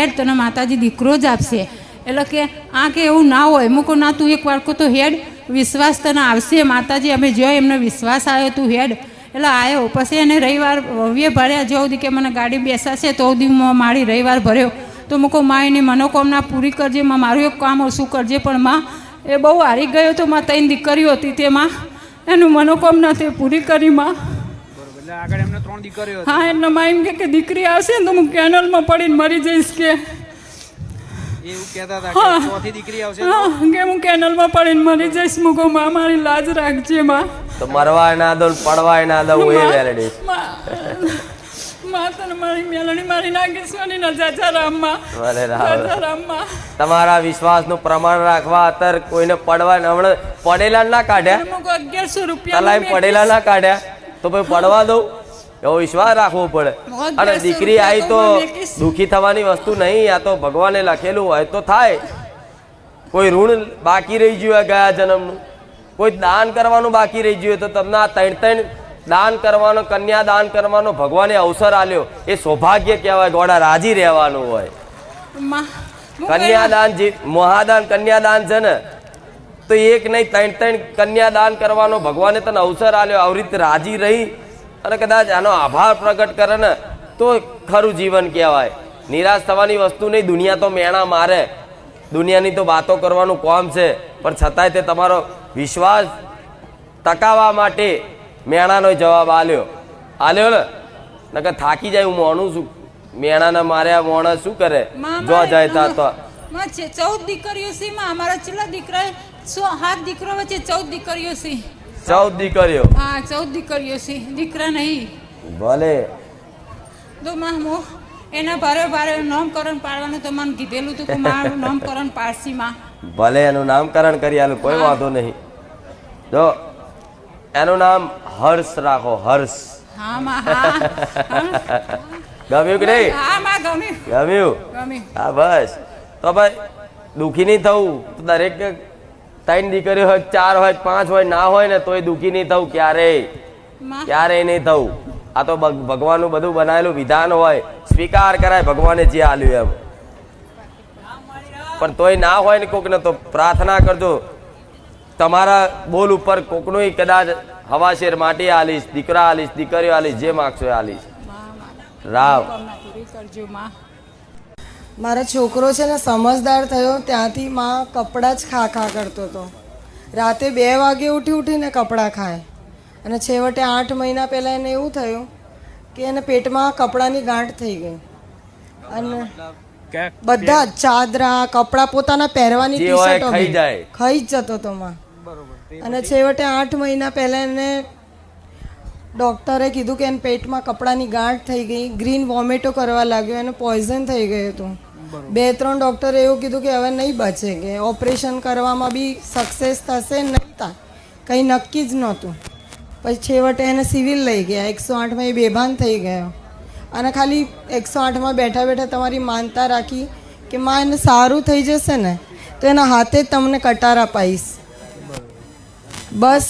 હેડ તને માતાજી દીકરો જ આપશે. એટલે કે આ કે એવું ના હોય મૂકો ના, તું એક વાર તો હેડ, વિશ્વાસ તને આવશે. માતાજી, અમે જો એમને વિશ્વાસ આવ્યો તું હેડ. એટલે આવ્યો પછી એને રવિવાર વે ભર્યા જો સુધી કે મને ગાડી બેસાશે તો સુધી મારી રવિવાર ભર્યો. તો મૂકો મા, એની મનોકામના પૂરી કરજે, માં, મારું એક કામ ઓછું કરજે, પણ માં, એ બહુ હારી ગયો તો માં ત્રણ દીકરીઓ હતી તેમાં એનું મનોકામના તે પૂરી કરી, માં. આગળ એમને ત્રણ દીકરીઓ હા એમનો માં કે કે દીકરી આવશે ને તો હું કેનલમાં પડીને મરી જઈશ કે. હતી એવું કહેતા હતા કે ચોથી દીકરી આવશે? કે હું કેનલમાં પડીને મરી જઈશ મૂકો માં મારી લાજ રાખજે માં. તો મરવાય ના દો પડવાય ના દઉં એ વેલડી માં તને મારી મેલણી મારી નાખીશ ને તમારા પ્રમાણ રાખવા અત્યારે કોઈને પડવા ને હમણાં પડેલા ના કાઢ્યા? મૂકો અગિયારસો રૂપિયા પડેલા ના કાઢ્યા? તો ભાઈ પડવા દઉં. એવો વિશ્વાસ રાખવો પડે. અને દીકરી આવી તો. દુખી થવાની વસ્તુ નહીં આ તો ભગવાને લખેલું હોય તો થાય. કોઈ ઋણ બાકી રહી ગયું હોય ગયા જન્મનું. કોઈ દાન કરવાનું બાકી રહી ગયું હોય તો તમને આ ત્રણ ત્રણ દાન કરવાનો કન્યા દાન કરવાનો ભગવાને અવસર આલ્યો એ સૌભાગ્ય કહેવાય ગોડા રાજી રહેવાનું હોય. કન્યાદાન જે મહાદાન કન્યાદાન છે ને તો એક નહીં ત્રણ ત્રણ કન્યાદાન કરવાનો ભગવાને તને અવસર આલ્યો આવી રીતે રાજી રહી અને કદાચ આનો આભાર પ્રગટ કરે ને તો ખરું જીવન કહેવાય. નિરાશ થવાની વસ્તુ નહીં દુનિયા તો મેણા મારે. દુનિયાની તો વાતો કરવાનું કોમ છે પણ છતાંય તે તમારો વિશ્વાસ ટકાવવા માટે મેણાનો જવાબ આલ્યો. આલ્યો ને નકર થાકી જાય હું મોણું છું. મેણાને માર્યા મોણા શું કરે? જો જાય તા તો. છે ચૌદ દીકરીઓ છે અમારા છેલ્લા દીકરા સો હાથ દીકરો વચ્ચે ચૌદ દીકરીઓ છે. ચૌદ દીકરીઓ? હા ચૌદ દીકરીઓ છે. દીકરા નહીં. ભલે. તો માં હું એના ભારે ભારે નામકરણ પાડવાનું તો મને કીધેલું હતું કે મારું નામકરણ પારસી માં. ભલે એનું નામકરણ કરી આલું કોઈ વાંધો નહીં. જો એનું નામ હર્ષ રાખો હર્ષ. હા માં હા. ગમ્યું કે નહીં? હા માં ગમ્યું. ગમ્યું? ગમ્યું. હા બસ. તો ભાઈ દુખી નહીં થવું. દરેક ત્રણ દીકરી હોય ચાર હોય પાંચ હોય ના હોય ને તોય દુઃખી નહીં થવું ક્યારેય ક્યારેય નહીં થવું? આ તો ભગ- ભગવાનનું બધું બનાવેલું વિધાન હોય. સ્વીકાર કરાય ભગવાને જે આલ્યું એમ. પણ તોય ના હોય ને કોકને તો પ્રાર્થના કરજો. તમારા બોલ ઉપર કોકનું કદાચ હવાશેર માટી આલીશ દીકરા આલીશ દીકરીઓ આલીશ જે માગશો એ આલીશ. રાવ કરજો માં. મારો છોકરો છે ને સમજદાર થયો ત્યાંથી માં કપડાં જ ખા ખા કરતો હતો. રાતે બે વાગે ઉઠી ઉઠીને કપડાં ખાય. અને છેવટે આઠ મહિના પહેલાં એને એવું થયું કે એને પેટમાં કપડાની ગાંઠ થઈ ગઈ. અને બધા જ ચાદરા કપડાં પોતાના પહેરવાની ટી શર્ટો ખાઈ બી. જાય. ખાઈ જ જતો હતો માં. અને છેવટે આઠ મહિના પહેલાં એને ડૉક્ટરે કીધું કે એને પેટમાં કપડાની ગાંઠ થઈ ગઈ ગ્રીન વોમેટો કરવા લાગ્યો એને પોઈઝન થઈ ગયું હતું. બે, ત્રણ ડૉક્ટરે એવું કીધું કે હવે નહીં બચે, કે ઓપરેશન કરવામાં બી સક્સેસ થશે નહીં થાય. કંઈ નક્કી જ નહોતું. પછી છેવટે એને સિવિલ લઈ ગયા. એકસો આઠમાં એ બેભાન થઈ ગયો. અને ખાલી એકસો આઠમાં બેઠા બેઠા તમારી માનતા રાખી કે માં, એને સારું થઈ જશે ને, તો એના હાથે જ તમને કટાર અપાઈશ બસ.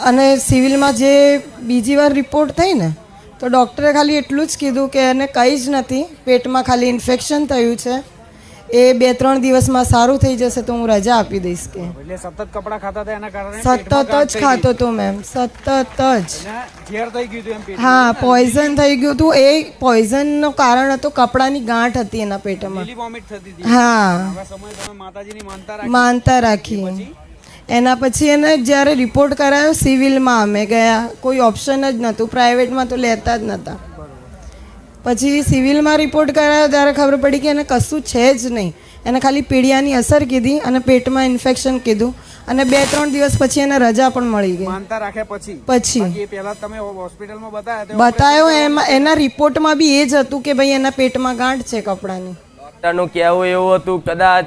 અને સિવિલમાં જે બીજી વાર રિપોર્ટ થઈ ને તો ડૉક્ટરે ખાલી એટલું જ કીધું કે એને કંઈ જ નથી પેટમાં ખાલી ઇન્ફેક્શન થયું છે. એ બે ત્રણ દિવસમાં સારું થઈ જશે તો હું રજા આપી દઈશ કે. એટલે સતત કપડા ખાતા હતા એના કારણે સતત જ ખાતો હતો મેમ સતત જ. ઝેર થઈ ગયું હતું એમ હા પોઈઝન થઈ ગયું હતું. એ પોઈઝનનું કારણ હતું કપડાની ગાંઠ હતી એના પેટમાં. હા. માનતા રાખી. એના પછી એને જ્યારે રિપોર્ટ કરાયો સિવિલમાં અમે ગયા. કોઈ ઓપ્શન જ નહોતું. પ્રાઇવેટમાં તો લેતા જ નહોતા પછી સિવિલમાં રિપોર્ટ કરાયો ત્યારે ખબર પડી કે એને કશું છે જ નહીં. એને ખાલી પીડિયાની અસર કીધી અને પેટમાં ઇન્ફેક્શન કીધું. અને બે ત્રણ દિવસ પછી એને રજા પણ મળી ગઈ. માનતા રાખ્યા પછી? પછી. પહેલા તમે હોસ્પિટલમાં બતાવ્યા બતાયો એમાં એના રિપોર્ટમાં બી એ જ હતું કે ભાઈ એના પેટમાં ગાંઠ છે કપડાની. ડોક્ટરનું કહેવું એવું હતું કદાચ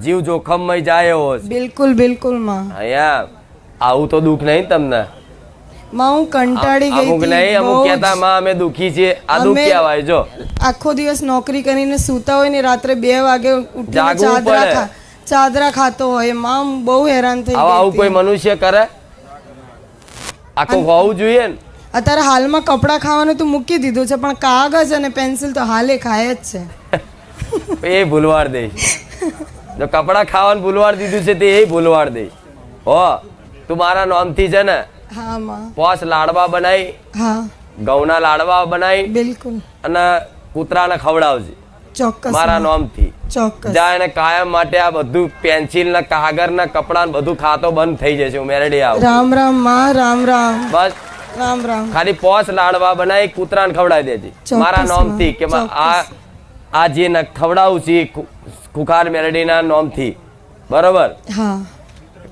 જીવ જોખમમાં જાય એવો છે. બિલકુલ બિલકુલમાં. અહીંયા આવું તો દુઃખ નહીં તમને? માં હું કંટાળી ગઈ અમુક નહીં અમુક કહેતા માં અમે દુઃખી છીએ. આ દુઃખ કહેવાય જો. આખો દિવસ નોકરી કરીને સૂતા હોય ને રાત્રે બે વાગે ઉઠીને ચાદરા ચાદરા ખાતો હોય. માં બહુ હેરાન થઈ આવા આવું કોઈ મનુષ્ય કરે? આખું હોવું જોઈએ ને? અત્યારે હાલમાં કપડાં ખાવાનું તો મૂકી દીધું છે પણ કાગજ અને પેન્સિલ તો હાલે ખાય જ છે. એ ભૂલવાડ દઈશ જો કપડા ખાવાનું ભૂલવાડ દીધું છે તે એ ભૂલવાડ દે. હો તું મારા નામથી છે ને પોસ લાડવા બનાવી ઘઉના લાડવા બનાવી બિલકુલ. અને કૂતરાને ખવડાવજે. ચોક્કસ મારા. નામથી. ચોક્કસ. જા એને કાયમ માટે આ બધું પેન્સિલ ને કાગળ ને કપડા ને બધું ખાતો બંધ થઈ જશે હું મેરેડી આવું. રામ રામમાં રામ રામ. બસ. રામ રામ. ખાલી પોસ લાડવા બનાવી કૂતરાને ખવડાવી દેજે. મારા નામથી કે આ આ જે ન- ખવડાવું છે ખુખાર મેરડીના નામથી. બરોબર? હા.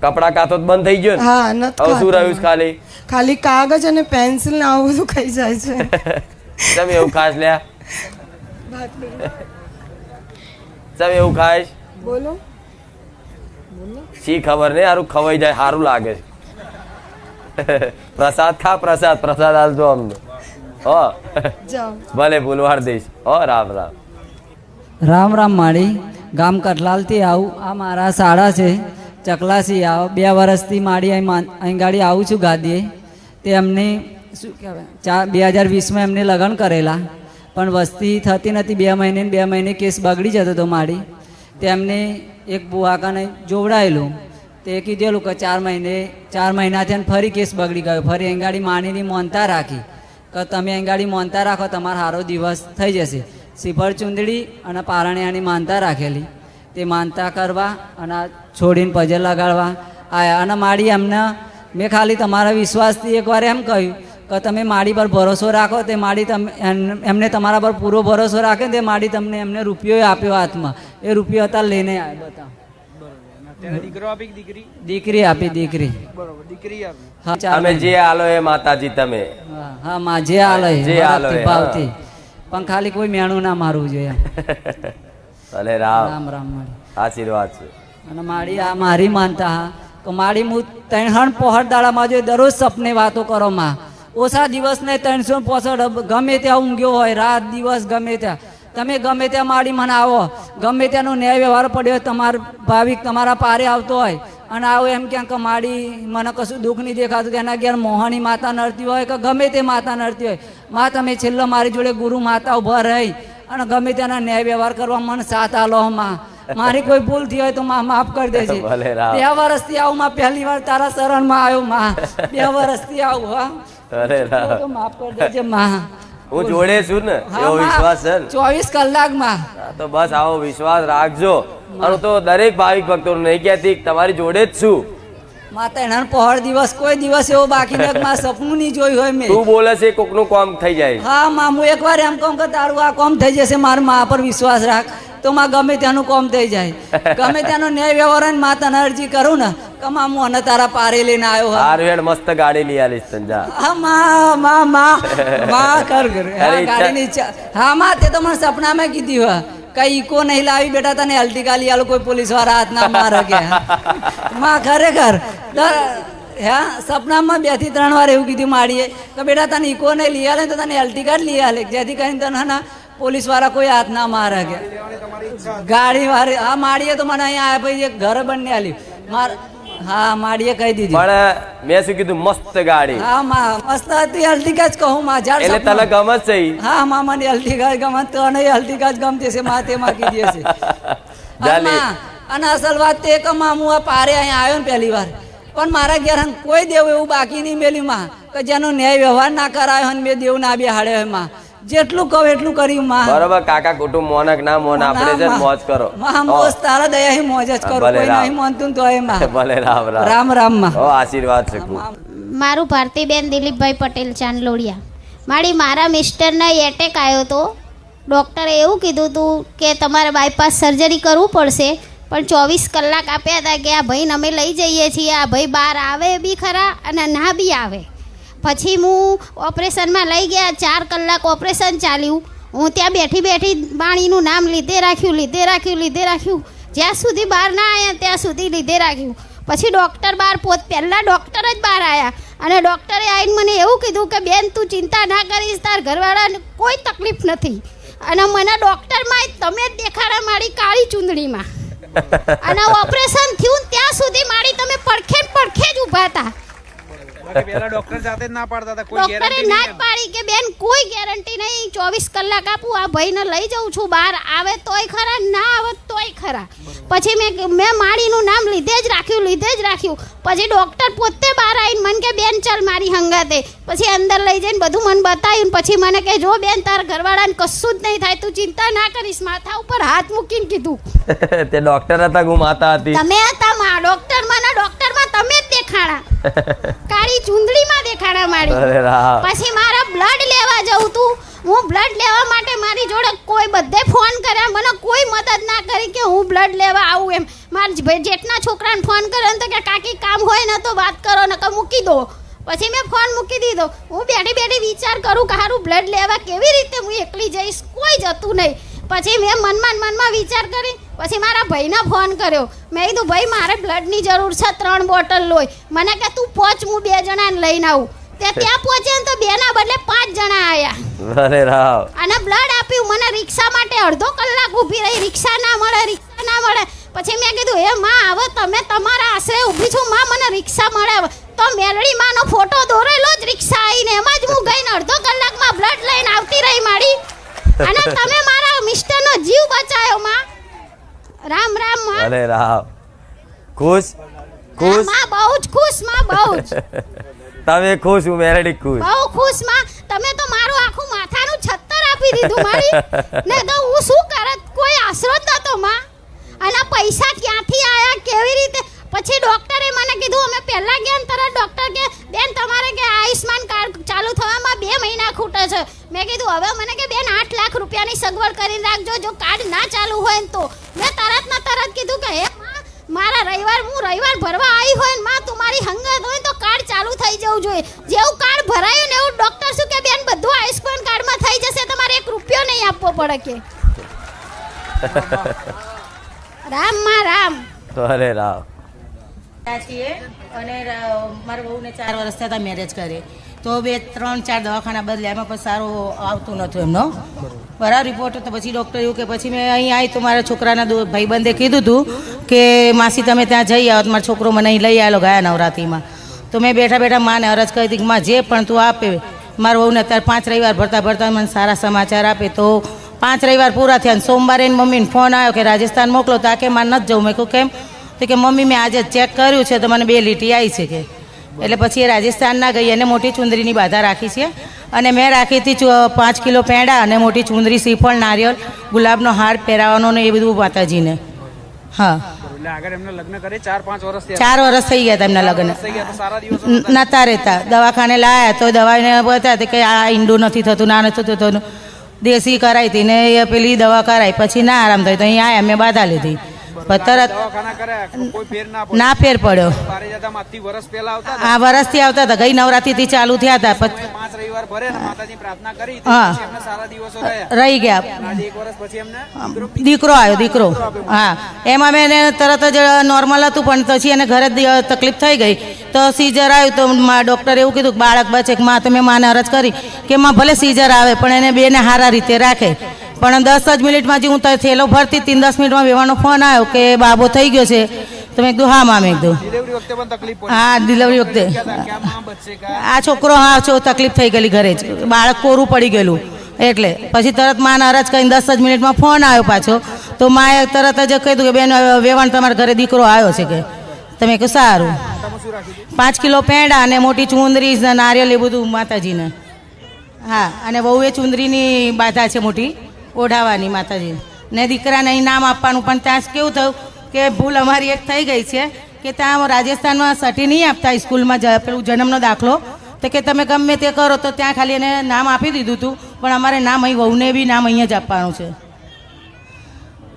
કપડા કાતો બંધ થઈ ગયો હા નથી હવે શું રહ્યું ખાલી? ખાલી કાગજ અને પેન્સિલ ને આવું બધું ખાઈ જાય છે. તમે એવું ખાસ લ્યા? તમે એવું ખાઈશ? બોલો. શી ખબર નહીં સારું ખવાઈ જાય સારું લાગે છે. પ્રસાદ ખા પ્રસાદ પ્રસાદ આલજો અમને. હો. ભલે ભૂલવાડ દઈશ. હો રામ રામ. રામ રામ માળી. ગામ કઠલાલથી આવું. આ મારા શાળા છે. ચકલાસી આવ. બે વર્ષથી મારી અહીં ગાડી આવું છું ગાદીએ. તે એમને શું કહેવાય? ચાર બે હજાર વીસમાં એમને લગ્ન કરેલા. પણ વસ્તી થતી નથી. બે મહિને બે મહિને કેસ બગડી જતો હતો મારી તેમને એક બુઆકાને જોવડાયેલું. તે કીધેલું કે ચાર મહિને ચાર મહિનાથી ફરી કેસ બગડી ગયો. ફરી અહીં ગાડી માનીની મોનતા રાખી. કે તમે અહીં ગાડી મોનતા રાખો, તમારો સારો દિવસ થઈ જશે. શ્રીફળ ચુંદડી અને પારણિયાની માનતા રાખેલી. તે માનતા કરવા અને છોડીને પજે લગાડવા આયા. અને માડી એમને મેં ખાલી તમારા વિશ્વાસથી એકવાર એમ કહ્યું કે તમે માડી પર ભરોસો રાખો તે માડી તમે એમને તમારા પર પૂરો ભરોસો રાખે તે માડી તમને એમને રૂપિયો આપ્યો હાથમાં. એ રૂપિયો હતા લઈને આવ્યા બતાવો. બરોબર. અને તેને દીકરો આપી દીકરી? દીકરી આપી દીકરી. બરોબર દીકરી આપી. હા અમે જે આલો એ માતાજી તમે. હા, હા માં જે આલે જે આલે, ભાવથી. પણ ખાલી કોઈ મેણું ના મારવું જોઈએ. ભલે રામ. રામ રામ માળી આશીર્વાદ છે. અને મારી આ મારી માનતા કે મારી હું ત્રણ પહોળ દાડામાં જોઈએ દરરોજ સપને વાતો કરો માં ઓછા દિવસને ત્રણસો પોસઠ ગમે ત્યાં ઊંઘ્યો હોય રાત દિવસ ગમે ત્યાં. તમે ગમે ત્યાં માડી મને આવો ગમે ત્યાંનો ન્યાય વ્યવહાર પડ્યો હોય તમારો ભાવિક તમારા પારે આવતો હોય અને આવો એમ ક્યાંક કે માડી મને કશું દુઃખ નહીં દેખાતું તેના ઘેર મોહની માતા નડતી હોય કે ગમે તે માતા નડતી હોય. માં તમે છેલ્લો મારી જોડે ગુરુ માતા ઊભા રહી અને ગમે તેના ન્યાય વ્યવહાર કરવા મને સાથ આલો માં. મારી કોઈ ભૂલ થઈ હોય તો માં માફ કરી દેજે. બે વર્ષથી આવું માં પહેલી વાર તારા શરણમાં આવ્યો માં. બે વર્ષથી આવું હા. તો માફ કરી દેજે માં. હું જોડે છું ને એવો વિશ્વાસ છે ને? ચોવીસ કલાકમાં. તો બસ આવો વિશ્વાસ રાખજો. અને તો દરેક ભાવિક ભક્તો નહીં કહેતી તમારી જોડે જ છું. માતા એના પહોળ દિવસ કોઈ દિવસ એવો બાકી માં સપનું નહીં જોયું હોય મેં. તું બોલે છે કોકનું કામ થઈ જાય. હા મામું એકવાર એમ કહું કે તારું આ કોમ થઈ જશે મારા મા પર વિશ્વાસ રાખ. તો માં ગમે ત્યાંનું કોમ થઈ જાય. ગમે ત્યાંનો ન્યાય વ્યવહાર ને માતાને અરજી કરું ને કે મામું અને તારા પારે લઈને આવ્યો હા હારું હેડ મસ્ત ગાડી લઈ આલીશ તને જા. હા માં માં માં માં કર કર. ગાડીની હા માં તે તો મને સપનામાં કીધી હોય. કઈ ઈકો નહીં લાવી બેટા તને અલ્ટી ગાલી આલો કોઈ પોલીસવાળા હાથ ના મારે કે માં ખરેખર હે? સપનામાં બેથી ત્રણ વાર એવું કીધું માડીએ કે બેટા તને ઈકો નહીં લઈ આલે તો તને અલ્ટી ગાડી લઈ આલે, જેથી કરીને તને ના, પોલીસવાળા કોઈ હાથ ના મારે કે. ગાડી વાળી, હા, માડીએ તો મને અહીંયા આવ્યા પછી ઘર બંને આલ્યું. માર હા માડીએ કહી દીધી. પણ મેં શું કીધું મસ્ત ગાડી. હા માં મસ્ત હતી અલ્ટિકા જ કહું માં ઝાડ એટલે તને ગમે છે હા માં મને અલ્ટિકા ગમે તને અલ્ટિકા જ ગમતી છે માં મા કીધી છે. જાલી. અને અસલ વાત તે કે માં હું આ પારે અહીંયા આવ્યો ને પહેલી વાર. પણ મારા ઘેર કોઈ દેવ એવું બાકી નહીં મેલ્યું માં કે જેનો ન્યાય વ્યવહાર ના કરાયો ને મેં દેવ ના બિહાડ્યો એમાં માં. જેટલું કહો એટલું કર્યું માં. બરોબર કાકા કુટુંબ મોનક ના મોન આપણે જ મોજ કરો. માં મોજ તારા દયા મોજ જ કરો કોઈ નહીં માનતું તો એ માં. ભલે રામ રામ. રામ રામમાં. ઓ આશીર્વાદ છે ખૂબ. મારું ભારતીબેન દિલીપભાઈ પટેલ ચાંદલોડિયા. મારી મારા મિસ્ટરને એટેક આવ્યો તો. ડૉક્ટરે એવું કીધું હતું કે તમારે બાયપાસ સર્જરી કરવું પડશે પણ ચોવીસ કલાક આપ્યા હતા કે આ ભાઈને અમે લઈ જઈએ છીએ આ ભાઈ બહાર આવે બી ખરા અને ના બી આવે. પછી હું ઓપરેશનમાં લઈ ગયા, ચાર કલાક ઓપરેશન ચાલ્યું. હું ત્યાં બેઠી બેઠી પાણીનું નામ લીધે રાખ્યું લીધે રાખ્યું લીધે રાખ્યું. જ્યાં સુધી બહાર ના આવ્યા ત્યાં સુધી લીધે રાખ્યું. પછી ડૉક્ટર બહાર પોત પહેલાં ડૉક્ટર જ બહાર આવ્યા અને ડૉક્ટરે આવીને મને એવું કીધું કે, બેન, તું ચિંતા ના કરીશ, તાર ઘરવાળાને કોઈ તકલીફ નથી. અને મને ડૉક્ટરમાં તમે જ દેખાડા મારી કાળી ચૂંદડીમાં. અને ઓપરેશન થયું ત્યાં સુધી મારી તમે પડખે પડખે જ ઊભા હતા. બાકી ડોક્ટર જાતે જ ના પાડતા હતા કોઈ ગેરંટી ના જ પાડી કે બેન કોઈ ગેરંટી નહીં. ચોવીસ કલાક આપું આ ભાઈને લઈ જાઉં છું બહાર આવે તોય ખરા ના આવે તોય ખરા. પછી મેં મેં માળીનું નામ લીધે જ રાખ્યું લીધે જ રાખ્યું. પછી ડોક્ટર પોતે બહાર આવીને મને કે બેન ચાલ મારી હંગાતે. પછી અંદર લઈ જઈને બધું મને બતાવ્યું પછી મને કે જો બેન તાર ઘરવાળાને કશું જ નહીં થાય તું ચિંતા ના કરીશ. માથા ઉપર હાથ મૂકીને કીધું. તે ડોક્ટર હતા કે માતા હતી? તમે હતા માં ડોક્ટરમાં ડોક્ટરમાં તમે દેખાણા કાળી ચુંદડીમાં દેખાણા મારી. પછી મારા બ્લડ લેવા જવું તું. હું બ્લડ લેવા માટે મારી જોડે કોઈ બધે ફોન કર્યા. મને કોઈ મદદ ના કરી કે હું બ્લડ લેવા આવું એમ. મારા જેટના છોકરાને ફોન કર્યો તો કે કાકી કામ હોય ને તો વાત કરો ને કે મૂકી દો. પછી મેં ફોન મૂકી દીધો. હું બેઠી બેઠી વિચાર કરું કે હારું બ્લડ લેવા કેવી રીતે હું એકલી જઈશ? કોઈ જતું નહીં. પછી મેં મનમાં મનમાં વિચાર કરી પછી મારા ભાઈને ફોન કર્યો. મેં કીધું ભાઈ મારે બ્લડની જરૂર છે ત્રણ બોટલ લોય મને કે તું પહોંચ હું બે જણાને લઈને આવું. તે ત્યાં પહોંચે તો બે ના બદલે પાંચ જણા આવ્યા અરે રાવ. અને બ્લડ આપ્યું. મને રિક્ષા માટે અડધો કલાક ઊભી રહી. રિક્ષા ના મળે રિક્ષા ના મળે. પછી મેં કીધું એ માં આવો તમે તમારા આશરે ઊભી છું. માં મને રિક્ષા મળે હવે." તો મેલડી માનો ફોટો દોરેલો જ રિક્ષા આવીને. એમાં જ હું ગઈને અડધો કલાકમાં બ્લડ લઈને આવતી રહી મારી. અને તમે મારા મિસ્ટરનો જીવ બચાવ્યો માં રામ રામમાં અરે રામ. ખુશ? ખુશ? માં બહુ જ ખુશમાં બહુ જ. તમે ખુશ હું મેરેડી ખુશ. બહુ ખુશમાં. તમે તો મારું આખું માથાનું છત્તર આપી દીધું મારી. ને તો હું શું કરત કોઈ આશરો જ નતો માં. અને પૈસા ક્યાંથી આયા કેવી રીતે? પછી ડોક્ટરે મને કીધું અમે પહેલા ગયા ને તરત ડોક્ટર કે બેન તમારે કે આયુષ્માન કાર્ડ ચાલુ થવામાં બે મહિના ખૂટે છે. મેં કીધું હવે મને કે બેન આઠ લાખ રૂપિયાની સગવડ કરી રાખજો જો કાર્ડ ના ચાલુ હોય તો. મેં તરત ના તરત કીધું કે હે મારા રવિવાર હું રવિવાર ભરવા આવી હોય ને માં તું મારી હંગત હોય તો કાર્ડ ચાલુ થઈ જવું જોઈએ. જેવું કાર્ડ ભરાયું ને એવું ડોક્ટર શું કે બેન બધું આયુષ્માન કાર્ડમાં થઈ જશે તમારે એક રૂપિયો નહીં આપવો પડે કે. રામમાં રામ. અરે રામ. છીએ અને ર- મારા બહુને ચાર વર્ષ થયા મેરેજ કરે. તો બે ત્રણ, ચાર દવાખાના બદલ્યા એમાં પણ સારું આવતું નહોતું એમનો. બરાબર રિપોર્ટ તો પછી ડૉક્ટર એવું કે પછી મેં અહીં આવી તો મારા છોકરાના ભાઈબંધે કીધું હતું કે માસી, તમે ત્યાં જઈ આવો મારો છોકરો મને અહીં લઈ આવેલો ગયા નવરાત્રિમાં. તો મેં બેઠા બેઠા માને અરજ કરી હતી કે માં, જે પણ તું આપે, મારા વહુને અત્યારે પાંચ રવિવાર ભરતા ભરતા મને સારા સમાચાર આપે. તો પાંચ રવિવાર પૂરા થયા અને સોમવારે એની મમ્મીને ફોન આવ્યો કે રાજસ્થાન મોકલો તો આ કે મારે નથી જવું. મેં કહ્યું કેમ? તો કે, મમ્મી, મેં આજે ચેક કર્યું છે, તો મને બે લીટી આવી છે કે. એટલે પછી એ રાજસ્થાન ના ગઈ અને મોટી ચુંદરીની બાધા રાખી છે. અને મેં રાખી હતી પાંચ કિલો પેંડા અને મોટી ચુંદરી શ્રીફળ નારિયેળ ગુલાબનો હાર પહેરાવાનો ને એ બધું માતાજીને. હા. ચાર પાંચ વર્ષ થઈ ગયા હતા એમના લગ્ન. નતા રહેતા. દવાખાને લાયા તો દવાને બતા કે આ ઈંડું નથી થતું ના નથી થતું. દેશી કરાવી હતી ને એ પેલી દવા કરાવી પછી ના આરામ થયો. તો અહીં આવ્યા મેં બાધા લીધી. તરત ના ફેર પડ્યો. આ વર્ષથી આવતા હતા. ગઈ નવરાત્રિથી ચાલુ થયા હતા. રહી ગયા. દીકરો આવ્યો દીકરો. હા. એમાં મેં એને તરત જ નોર્મલ હતું પણ પછી એને ઘરે તકલીફ થઈ ગઈ. તો સીઝર આવ્યું તો મા ડૉક્ટરે એવું કીધું કે બાળક બચે. કે માં તો મેં માને અરજ કરી કે માં ભલે સીઝર આવે પણ એને બેને સારા રીતે રાખે. પણ દસ જ મિનિટમાં જે હું થેલો ભરતી હતી દસ મિનિટમાં વેવાનો ફોન આવ્યો કે બાબો થઈ ગયો છે. તો મેં કીધું હા માં મેં કીધું હા ડિલિવરી વખતે. આ છોકરો હા છો તકલીફ થઈ ગયેલી ઘરે જ. બાળક કોરું પડી ગયેલું. એટલે પછી તરત મા અરજ કરીને દસ જ મિનિટમાં ફોન આવ્યો પાછો. તો માએ તરત જ કહી દઉં કે બેન વેવાણ તમારા ઘરે દીકરો આવ્યો છે કે. તમે કહ્યું સારું. પાંચ કિલો પેંડા અને મોટી ચુંદરી નારિયેલ એ બધું માતાજીને. હા અને બહુ એ ચુંદરીની બાધા છે મોટી. ઓઢાવાની માતાજી. ને દીકરાને અહીં નામ આપવાનું પણ ત્યાં કેવું થયું કે ભૂલ અમારી એક થઈ ગઈ છે કે ત્યાં રાજસ્થાનમાં સટી નહીં આપતા સ્કૂલમાં જ- પેલું જન્મનો દાખલો. તો કે તમે ગમે તે કરો તો ત્યાં ખાલી એને નામ આપી દીધું હતું પણ અમારે નામ અહીં વહુને બી નામ અહીંયા જ આપવાનું છે.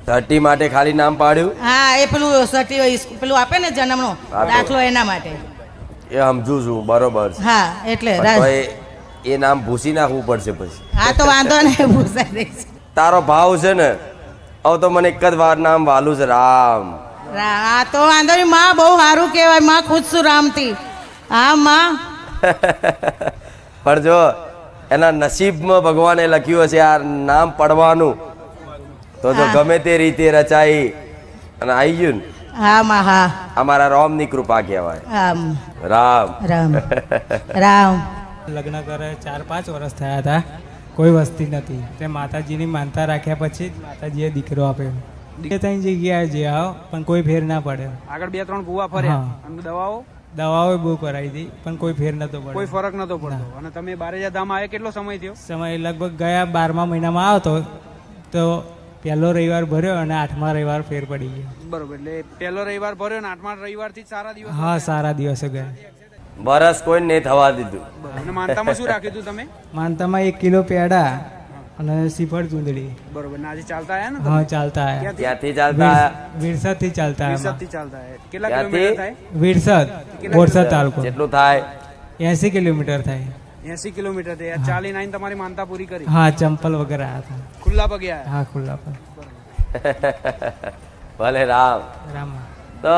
સટી માટે ખાલી નામ પાડ્યું? હા એ પેલું સટી પેલું આપે ને જન્મનો દાખલો એના માટે. એ સમજુ છું બરોબર હા એટલે એ નામ ભૂસી નાખવું પડશે પછી. હા તો વાંધો નહીં ભૂસાઈ દઈશ. તારો ભાવ છે ને હવે તો મને એક જ વાર નામ વાલું છે રામ. આ તો વાંધો નહીં માં બહુ સારું કહેવાયમાં ખુશ છું રામથી. હા માં. પણ જો એના નસીબમાં ભગવાને લખ્યું હશે આ નામ પડવાનું. તો જો ગમે તે રીતે રચાઈ અને આવી ગયું હા માં હા. અમારા રોમની કૃપા કહેવાય. આમ. રામ. રામ. રામ. લગ્ન કરે ચાર પાંચ વર્ષ થયા હતા. કોઈ વસ્તી નથી. તે માતાજીની માનતા રાખ્યા પછી જ માતાજીએ દીકરો આપ્યો. બે ત્રણ જગ્યાએ જે આવો પણ કોઈ ફેર ના પડે. આગળ બે ત્રણ ભૂવા ફર્યા. અને દવાઓ? દવાઓ બહુ કરાવી હતી પણ કોઈ ફેર નતો કોઈ ફરક નતો પડતો. અને તમે બારેજા ધામ આવ્યા કેટલો સમય થયો? સમય લગભગ ગયા બારમા મહિનામાં આવતો તો પહેલો રવિવાર ભર્યો અને આઠમા રવિવાર ફેર પડી ગયો. બરોબર એટલે પહેલો રવિવાર ભર્યો અને આઠમા રવિવારથી સારા દિવસ હા સારા દિવસે ગયા. વરસ કોઈ નહીં થવા દીધું. અને માનતામાં શું રાખ્યું હતું તમે? માનતામાં એક કિલો પેડા અને શ્રીફળ ચૂંદડી. બરોબર. ને આજે ચાલતા આયા ને હા ચાલતા આયા. ત્યાંથી ચાલતા આયા. વિરસદથી ચાલતા વિરસદથી ચાલતા આયા. કેટલા કિલોમીટર થાય? વિરસદ બોરસદ તાલુકો. કેટલું થાય. એસી કિલોમીટર થાય. 80 કિલોમીટર થાય. ચાલીને નાઈન તમારી માનતા પૂરી કરી? હા ચંપલ વગેરે આયા હતા. ખુલ્લા પગે આયા? હા ખુલ્લા પર ભલે રામ. રામ. તો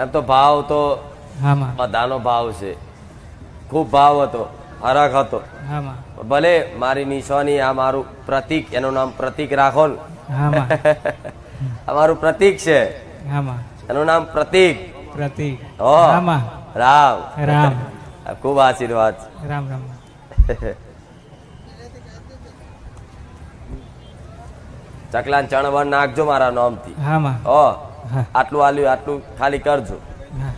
એમ તો ભાવ તો બધાનો ભાવ છે. ખૂબ ભાવ હતો હરખ હતો. ભલે મારી નિશાની આ મારું પ્રતિક એનું નામ પ્રતીક રાખો ને. હા માં. આ મારું પ્રતીક છે. એનું નામ પ્રતિક. પ્રતિક. રામ. રામ. ખૂબ આશીર્વાદ. રામ રામ. ચકલાન ચણવણ નાખજો મારા નામથી. હા હા. આટલું આલ્યું આટલું ખાલી કરજો. હા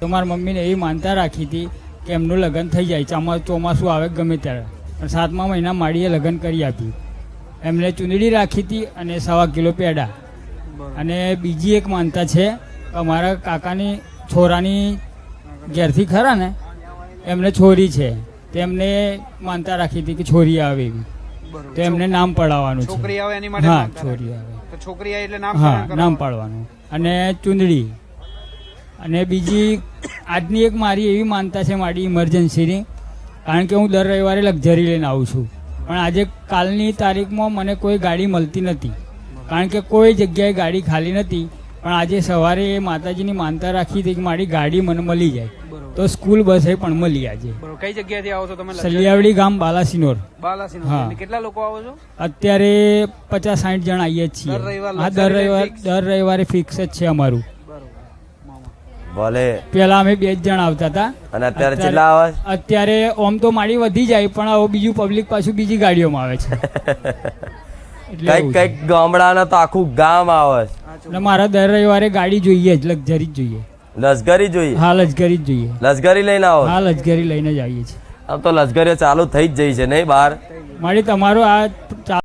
તો મારી મમ્મીને એવી માનતા રાખી હતી કે એમનું લગ્ન થઈ જાય. ચોમા ચોમાસું આવે ગમે ત્યારે. પણ સાતમા મહિના માળીએ લગ્ન કરી આપ્યું એમને ચૂંદડી રાખી હતી અને સવા કિલો પેડા. અને બીજી એક માનતા છે અમારા કાકાની છોરાની ઘેરથી ખરા ને એમને છોરી છે. તેમને માનતા રાખી હતી કે છોરી આવે એવી. તો એમને નામ પડાવવાનું છે. આવે એની માટે હા છોરી આવે. તો છોકરી એટલે નામ હા નામ પાડવાનું. અને ચૂંદડી. અને બીજી આજની એક મારી એવી માનતા છે મારી ઇમરજન્સીની કારણ કે હું દર રવિવારે લક્ઝરી લઈને આવું છું. પણ આજે કાલની તારીખમાં મને કોઈ ગાડી મળતી નથી. કારણ કે કોઈ જગ્યાએ ગાડી ખાલી નથી. પણ આજે સવારે એ માતાજીની માનતા રાખી હતી કે મારી ગાડી મને મળી જાય. તો સ્કૂલ બસે પણ મળી આજે. કઈ જગ્યાથી આવો છો તમે? સલિયાવડી ગામ બાલાસિનોર. બાલાસિનોર. હા. કેટલા લોકો આવો છો? અત્યારે પચાસ સાઠ જણ આવીએ જ છીએ. હા દર રવિવાર દર રવિવારે ફિક્સ જ છે અમારું. ભલે. પેલા અમે બે જ જણ આવતા હતા. અને અત્યારે કેટલા આવે? અત્યારે ઓમ તો માડી વધી જાય પણ હવે બીજું પબ્લિક પાછું બીજી ગાડીઓમાં આવે છે. એટલે કંઈક કંઈક ગામડાના તો આખું ગામ આવે છે. એટલે મારા દર રવિવારે ગાડી જોઈએ જ લક્ઝરી જ જોઈએ. લશ્કરી જોઈએ? હા લશ્કરી જ જોઈએ. લશ્કરી લઈને આવો. હા લશ્કરી લઈને જ આવીએ છીએ. આમ તો લશ્કરીઓ ચાલુ થઈ જ જઈ છે નહીં બહાર? મારી તમારો આ